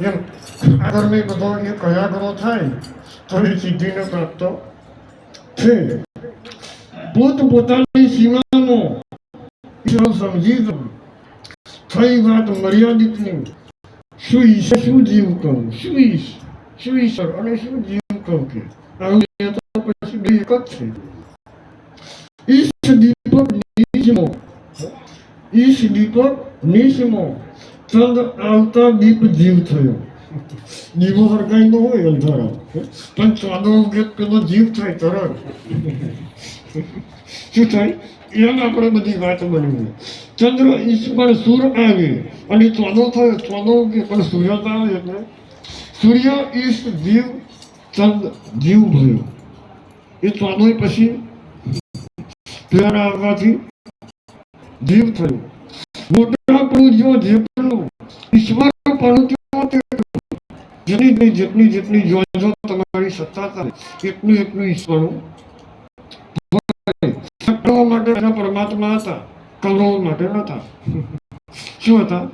એમ આગળની બધો એ કયાગરો થાય, તો એ સિદ્ધિને પ્રાપ્ત છે પોત પોતાની સીમાનો સમજી દઉં થઈ વાત મર્યાદિતની શું ઈશ શું જીવ કહું? શું ઈશ, શું ઈશ્વર? અને શું જીવ કહું કે? આવું પછી બે એક જ છે. ઈશ દીપક નિજમો ઈશ દીપક નિજમો ચંદ આવતા દીપ જીવ થયો. દીવો હરકાઈ નો હોય અંધારા. પણ ચાંદો ઉગે પેલો જીવ થાય તરત. શું થાય? એમ આપણે બધી વાત બની ચંદ્ર ઈશ સુર સૂર આવે અને ચોદો થયો, ચોદો ઉગે પણ સૂર્ય આવે એટલે. સૂર્ય ઈશ જીવ, ચંદ જીવ ભયો. એ ચોદો પછી પ્રેરણા આવવાથી જીવ થયું. મોટા પૂજ્યો જે ઈશ્વર પણ તેટલું જેટલી જેટલી જેટલી જેટલી જો જો તમારી સત્તા થાય, એટલું એટલું ઈશ્વર કરવા માટે પરમાત્મા હતા કલો માટે નતા. શું હતા?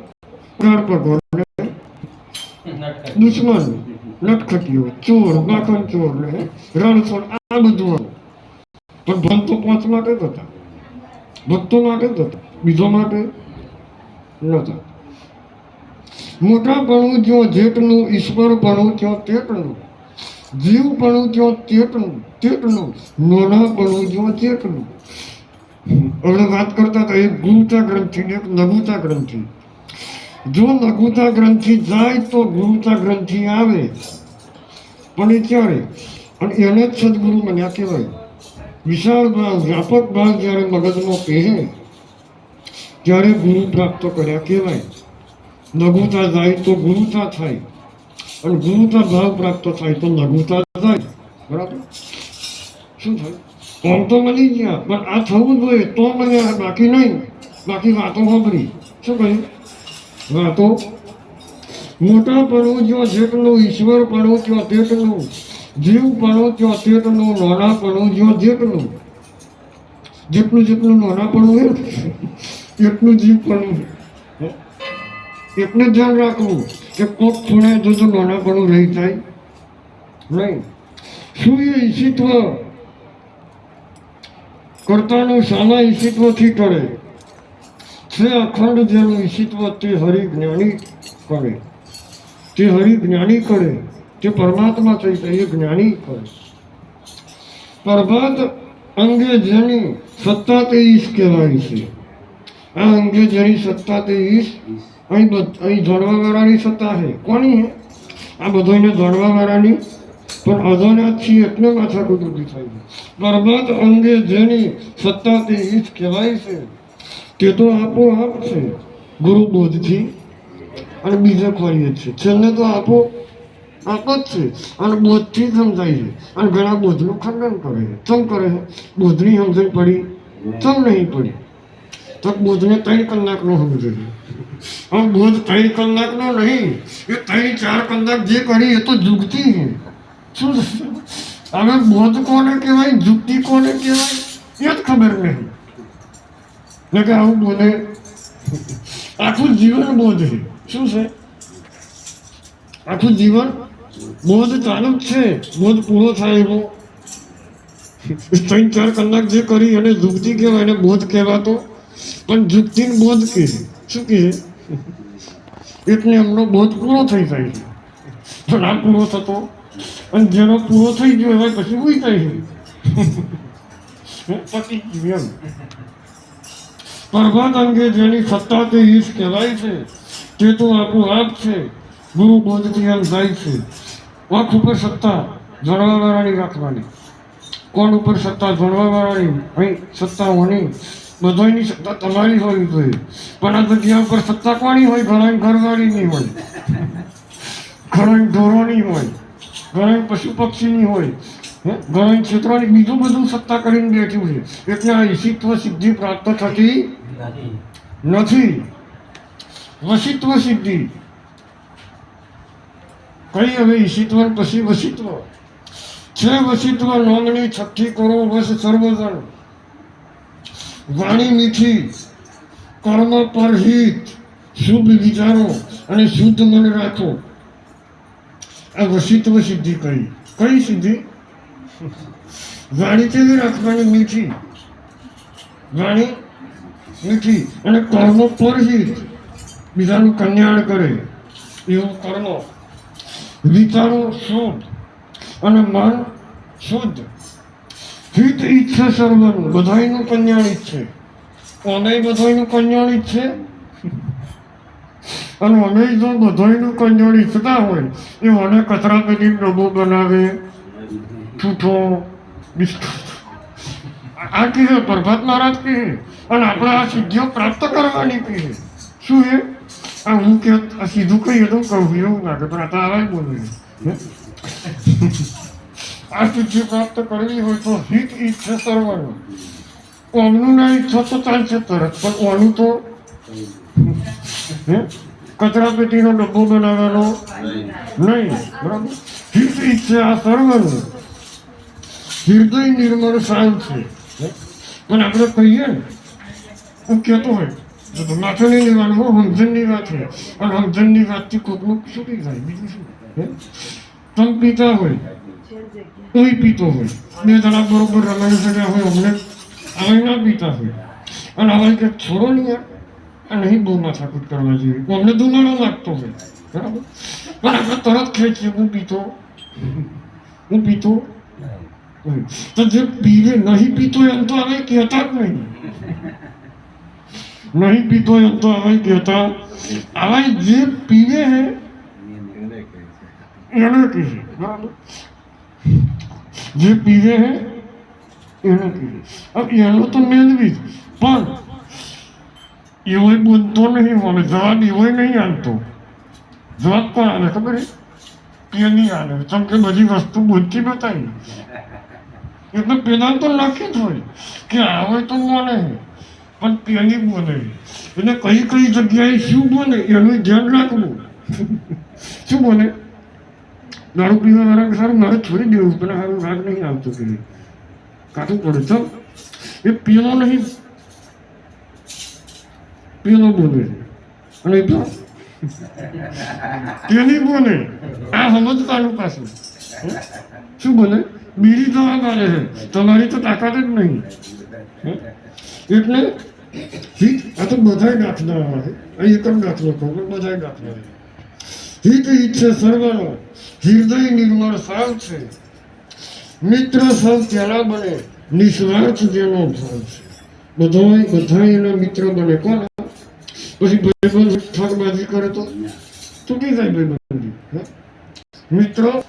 પ્રાણ ભગવાન દુશ્મન, નટખટીઓ, ચોર, માખણ ચોર ને રણછોડ આ બધું પણ ભક્તો પાંચ માટે જ હતા. ભક્તો માટે જ હતા. બીજો માટે નહોતા. મોટાપણું જો જેટનું ઈશ્વર પણું ત્યાં તેટનું જીવ પણું ત્યાં તેટનું નાના નાનાપણું જો જેટલું હવે વાત કરતા હતા એક ગુરુતા ગ્રંથિ ને એક નગુતા ગ્રંથિ. જો નગુતા ગ્રંથિ જાય તો ગુરુતા ગ્રંથિ આવે. પણ એ ક્યારે? અને એને જ સદગુરુ મને કહેવાય. વિશાળ ભાવ, વ્યાપક ભાવ જ્યારે મગજમાં પહેરે ત્યારે ગુરુ પ્રાપ્ત કર્યા કહેવાય. લઘુતા જાય તો ગુરુતા થાય. અને ગુરુતા ભાવ પ્રાપ્ત થાય તો લઘુતા જાય. બરાબર? શું થાય? આમ તો મળી ગયા? પણ આ થવું જોઈએ, તો મને બાકી નહીં. બાકી વાતો સાંભળી. શું કહ્યું? વાતો? મોટા પડવું જો જેટલું ઈશ્વર પડવું ત્યાં તેટલું. જીવ પડો ત્યાં તેટલું. નાના પડવું જો જેટલું. જેટલું જેટલું નાના પડવું એમ. એટલું જીવ પડવું એટલું ધ્યાન રાખવું કે કોક ખૂણે જોજો નાના પડવું રહી થાય નહીં. શું એ ઈશિત્વ કરતાનું સાના ઈશિત્વથી ટળે. છે અખંડ જેનું ઈશિત્વ તે હરિ જ્ઞાની કરે. તે હરિ જ્ઞાની કરે. તે પરમાત્મા થઈ જાય, એ જ્ઞાની કરે. પ્રભાત અંગે જેની સત્તા તે ઈશ કહેવાય છે. આ અંગે જેની સત્તા તે ઈશ? અહીં અહીં જાણવાવાળાની સત્તા છે. કોની આ બધાને જાણવાવાળાની. પણ અજાણ્યા છીએ એટલે માથા કુદરતી થાય છે. બરબાદ અંગે જેની સત્તા તે ઈશ કહેવાય છે તે તો આપોઆપ છે. ગુરુ બોધથી અને બીજે ખોરીએ છે. છેલ્લે તો આપો આપ જ છે. અને બોધથી સમજાય છે. અને ઘણા બોધનું ખંડન કરે છે. ચમ કરે છે? બોધની સમજણ પડી? ચમ નહીં પડી? તો બોધને ત્રણ કલાકનો સમજે જોઈએ. હવે બોધ ત્રણ કલાકનો નહીં, એ ત્રણ ચાર કલાક જે કરી એ તો જુગતી છે. શું? હવે બોધ કોને કહેવાય, જુગતી કોને કહેવાય? એ જ ખબર નહીં. એટલે કે આવું બોલે. આખું જીવન બોધ છે. શું છે? આખું જીવન બોધ ચાલુ જ છે. બોધ પૂરો થાય એવો. ત્રણ ચાર કલાક જે કરી એને જુગતી કહેવાય, એને બોધ કહેવાતો પણ જુગતી ને બોધ કહે છે. શું કહે એટલે એમનો બોધ પૂરો થઈ જાય છે. પણ આ પૂરો થતો, અને જેનો પૂરો થઈ ગયો એવા પછી ઉઈ જાય છે? પતિ એમ? પ્રભાત અંગે જેની સત્તા તે ઈશ કહેવાય છે, તે તો આપોઆપ છે. ગુરુ બોધથી એમ જાય છે. વાંખ ઉપર સત્તા જણવાવાળાની રાખવાની. કોણ ઉપર સત્તા જળવાવાળાની? અહીં સત્તા હોની. બધાની સત્તા તમારી હોવી જોઈએ પણ આ જગ્યા ઉપર સત્તા કોની હોય ઘણા ઘરવાળીની હોય. ઘણા ઢોરોની હોય. ઘણા પશુ પક્ષીની હોય? ઘણા ક્ષેત્રોની બીજું બધું સત્તા કરીને બેઠું છે. એટલે આ ઈશિત્વ સિદ્ધિ પ્રાપ્ત થતી નથી. વસિત્વ સિદ્ધિ. કઈ હવે ઈશિત્વ પછી વસિત્વ છે વસિત્વ નોંધણી છઠ્ઠી કરો વશ સર્વજન વાણી મીઠી, કર્મ પરહિત શુભ વિચારો અને શુદ્ધ મન રાખો. આ વસિત્વ સિદ્ધિ કઈ? કઈ સિદ્ધિ? વાણી કેવી રાખવાની મીઠી? વાણી મીઠી અને કર્મ પરહિત બીજાનું કલ્યાણ કરે. એવું કર્મ. વિચારો શુદ્ધ અને મન શુદ્ધ. હિત ઈચ્છે સર્વનું. બધાનું કલ્યાણ ઈચ્છે. અને બધાનું કલ્યાણ ઈચ્છે? અને અમે જો બધાનું કલ્યાણ ઈચ્છતા હોય, એ મને કચરા પેટી ડબો બનાવે બિસ્કુટ આ કહે પ્રભાત મહારાજ કહે, અને આપણે આ સિદ્ધિઓ પ્રાપ્ત કરવાની કહે. શું એ? આ હું કે, આ સીધું કહીએ તો કહું, એવું લાગે, પણ આ તો આવા બોલું? આ સિદ્ધિ પ્રાપ્ત કરવી હોય તો હિત ઈચ્છે સર્વનું. ઓમનું ના ઈચ્છો તો ચાલશે તરત, પણ ઓનું તો કચરા પેટીનો ડબ્બો બનાવવાનો નહીં, બરાબર? હિત ઈચ્છે આ સર્વનું. હૃદય નિર્મળ શાંત છે? પણ આપણે કહીએ ને, હું કહેતો હોય, તો વાત હો સમજણની વાત છે. અને સમજણની વાતથી કોકનું છૂટી જાય, બીજું શું? તમે પીતા હોય કોઈ પીતો હોય. બે જણા બરોબર રમાઈ શક્યા હોય અમને. હવે ના પીતા હોય. અને હવે કે છોડો નહીં યાર. આ નહીં બહુ માથાકૂટ કરવા જોઈએ અમને દુનાળો લાગતો હોય. બરાબર? પણ આપણે તરત ખેંચીએ હું પીતો. હું પીતો? તો જે પીવે નહીં પીતો એમ તો હવે કહેતા જ નહીં. નહીં પીતો એમ તો હવે કહેતા. હવે જે પીવે હે એને કહે બરાબર? જે પીવે હે એને પીવે. એનો તો મેળવી જ. પણ એવો બનતો નહીં મને જવાબ એવો નહીં આવતો જવાબ કોણ આવે ખબર હે નહીં આવે કેમ કે બધી વસ્તુ બોલતી બતાવી. એટલે પેલા તો લખી જ હોય કે આવે તો મને પણ પેલી બોલે એટલે કઈ કઈ જગ્યાએ શું બોલે, એનું ધ્યાન રાખવું. શું બોલે? દારૂ પીવા વાળા સારું મારે છોડી દેવું પણ સારું રાગ નહીં આવતો કે કાઢવું પડે તો એ પીલો નહીં. પીલો બોલે છે અને તો તેની બોલે આ સમજવાનું પાછું? શું બોલે? બીડી દવા મારે છે. તમારી તો તાકાત જ નહીં? એટલે આ તો બધાય દાખલા આવે એક જ કહું પણ બધાય દાખલા આવે હિત ઈચ્છે સર્વનો. હૃદય નિર્મળ સાવ છે. મિત્ર સૌ પહેલા બને, નિસ્વાર્થ જેનો ભાવ છે. બધાય બધા એના મિત્ર બને. કોણ? પછી ભાઈબંધ ઠગબાજી કરે તો? તૂટી જાય ભાઈબંધી? મિત્રો,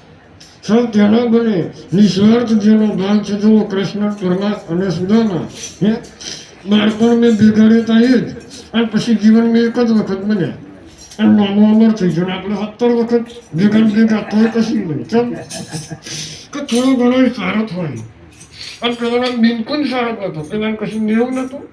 સૌ તેના બને, નિસ્વાર્થ જેનો ભાગ છે. જુઓ કૃષ્ણ પરમા અને સુદામા, હે? બાળપણ મેં બિગાડ્યા હતા એ જ. અને પછી જીવન મેં એક જ વખત બન્યા. અને નાનું અમર થઈ ગયું આપણે સત્તર વખત ભેગા ભેગા તોય કશું નહીં ચમ કે થોડો ઘણો સારો હોય અને પેલાના બિલકુલ સારો હતો પેલા કશું નતું